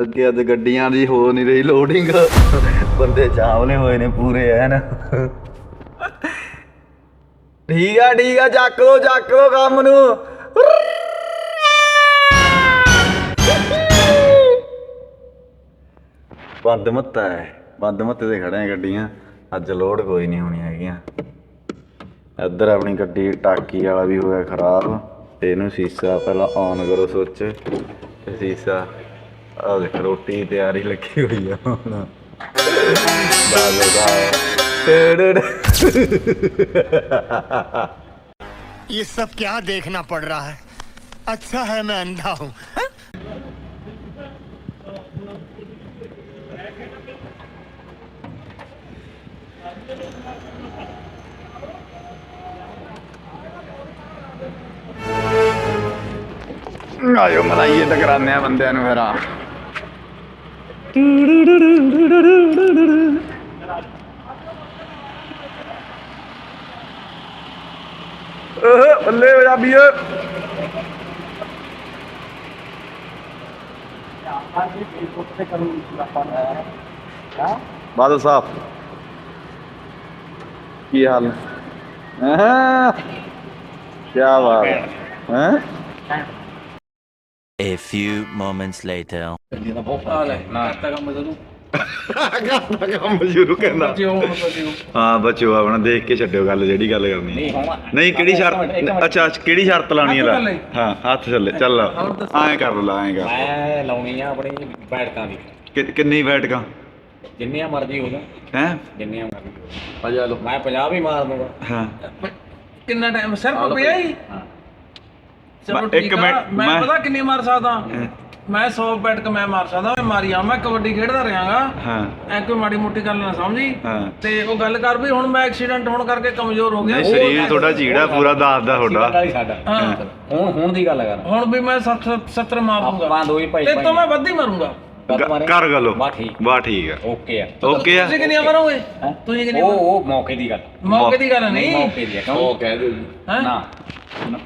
ਅੱਗੇ ਅੱਜ ਗੱਡੀਆਂ ਦੀ ਹੋ ਨਹੀਂ ਰਹੀ ਲੋਡਿੰਗ ਬੰਦੇ ਚਾਵਲੇ ਹੋਏ ਨੇ ਪੂਰੇ ਐਨ। ਠੀਕ ਆ ਠੀਕ ਆ, ਚੱਕ ਲੋ ਚੱਕ ਲੋ ਕੰਮ ਨੂੰ। ਬੰਦ ਮੱਤਾ ਹੈ ਬੰਦ ਮੱਤੇ ਤੇ ਖੜੇ ਆ ਗੱਡੀਆਂ। ਅੱਜ ਲੋਡ ਕੋਈ ਨਹੀਂ ਹੋਣੀ ਹੈਗੀਆਂ। ਇੱਧਰ ਆਪਣੀ ਗੱਡੀ ਟਾਕੀ ਵਾਲਾ ਵੀ ਹੋ ਗਿਆ ਖਰਾਬ। ਤੇ ਇਹਨੂੰ ਸੀਸਾ ਪਹਿਲਾਂ ਔਨ ਕਰੋ, ਸੁੱਚ। ਤੇ ਸੀਸਾ ਆ ਦੇਖ ਰੋਟੀ ਦੀ ਤਿਆਰੀ ਲੱਗੀ ਹੋਈ ਆ ਹੁਣ ਬਾਲੋ ਦਾ ਟੇੜੜ ये सब क्या देखना पड़ रहा है अच्छा है मैं अंधा हूँ ਆਇਓ ਮਲਾਈਏ ਟਕਰਾਨੇ ਆ ਬੰਦਿਆਂ ਨੂੰ ਫਿਰ ਆ ਓਹ ਬੱਲੇ ਪੰਜਾਬੀਏ ਬਾਦਲ ਸਾਹਿਬ ਕੀ ਹਾਲ ਹੈ ਹਾਂ? ਕੀ ਬਾਤ ਹੈ ਹੈਂ? A few moments later. ਕੰਮ ਸ਼ੁਰੂ ਕਰਨਾ ਹਾਂ ਬਚੋ ਆਪਣਾ ਦੇਖ ਕੇ ਛੱਡਿਓ ਗੱਲ ਜਿਹੜੀ ਗੱਲ ਕਰਨੀ ਨਹੀਂ ਹੁਣ ਨਹੀਂ ਕਿਹੜੀ ਸ਼ਰਤ ਅੱਛਾ ਅੱਛਾ, ਕਿਹੜੀ ਸ਼ਰਤ ਲਾਣੀ ਹੈ ਲੈ? ਹਾਂ ਹੱਥ ਚੱਲੇ ਚੱਲ ਐਂ ਕਰ ਲਾ ਐਂ ਕਰ। ਮੈਂ ਲਾਉਣੀ ਆ ਆਪਣੀ ਬੈਠਕਾਂ ਦੀ। ਕਿ- ਕਿੰਨੀ ਬੈਠਕਾਂ? ਜਿੰਨੀਆਂ ਮਰਜ਼ੀ ਹੋ ਜਾਣ ਹੈ? ਜਿੰਨੀਆਂ ਮਰਜ਼ੀ ਪਜਾ ਲਓ। ਮੈਂ 50 ਵੀ ਮਾਰ ਦੂੰਗਾ। ਹਾਂ। ਕਿੰਨਾ ਟਾਈਮ ਸਿਰਫ ਪਿਆ ਹੀ? ਹਾਂ। ਚਲੋ ਮੈਂ- ਠੀਕ ਇੱਕ ਆ ਮਿੰਟ, ਮੈਂ ਮੈਂ- ਪਤਾ ਕਿੰਨੀ ਮਾਰ ਸਕਦਾ? ਮੈਂ 100 ਬੈਠ ਕੇ ਮੈਂ ਮਾਰ ਸਕਦਾ ਮੈਂ ਮਾਰੀ ਆ ਮੈਂ ਕਬੱਡੀ ਖੇਡਦਾ ਰਹਾਂਗਾ। ਹਾਂ। ਐ ਕੋਈ ਮਾੜੀ ਮੋਟੀ ਗੱਲ ਨਾ ਸਮਝੀ। ਹਾਂ। ਤੇ ਉਹ ਗੱਲ ਕਰ ਵੀ ਹੁਣ ਮੈਂ ਐਕਸੀਡੈਂਟ ਹੋਣ ਕਰਕੇ ਕਮਜ਼ੋਰ ਹੋ ਗਿਆ। ਨਹੀਂ ਸਰੀਰ ਤੁਹਾਡਾ ਚੀੜਾ ਪੂਰਾ ਦੱਸਦਾ ਤੁਹਾਡਾ। ਹੀ ਸਾਡਾ। ਹਾਂ। ਹੁਣ ਹੁਣ ਦੀ ਗੱਲ ਕਰ। ਹੁਣ ਵੀ ਮੈਂ 70 70 ਮਾਰ ਦੂੰਗਾ। ਆਪਾਂ ਦੋ ਭਾਈ ਤੇ ਤੋਂ ਮੈਂ ਵੱਧ ਹੀ ਮਾਰੂੰਗਾ। ਕਰ ਗੱਲੋ। ਬਾ ਠੀਕ। ਬਾ ਠੀਕ ਆ। ਓਕੇ ਆ। ਓਕੇ ਆ। ਤੁਸੀਂ ਕਿੰਨੀਆਂ ਮਾਰੋਗੇ? ਤੁਸੀਂ ਕਿੰਨੀਆਂ ਉਹ ਉਹ ਮੌਕੇ ਦੀ ਗੱਲ। ਮੌਕੇ ਦੀ ਗੱਲ ਨਹੀਂ ਦੀ ਕਿਉਂ? ਕਹਿ ਦਿਓ ਹੈਂ? ਨਾ।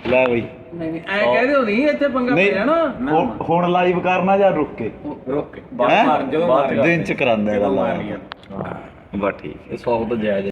ਲੈ ਬਈ। ਨਹੀਂ ਨਹੀਂ ਐ ਕਹਿ ਦਿਓ ਨਹੀਂ ਇੱਥੇ ਪੰਗਾ ਪਿਆ ਨਾ। ਹੁਣ- ਹੁਣ ਲਾਈਵ ਕਰਨਾ ਜਾਂ ਰੁਕ ਕੇ? ਰੁਕ ਕੇ। ਹੈਂ? ਮਾਰ ਜਦੋਂ ਮਾਰ ਦਿਨ ਚ ਕਰਾਂਦਾ ਇਹ ਗੱਲ ਬਾ ਠੀਕ ਇਹ 100 ਤੋਂ ਜਾਇਜ਼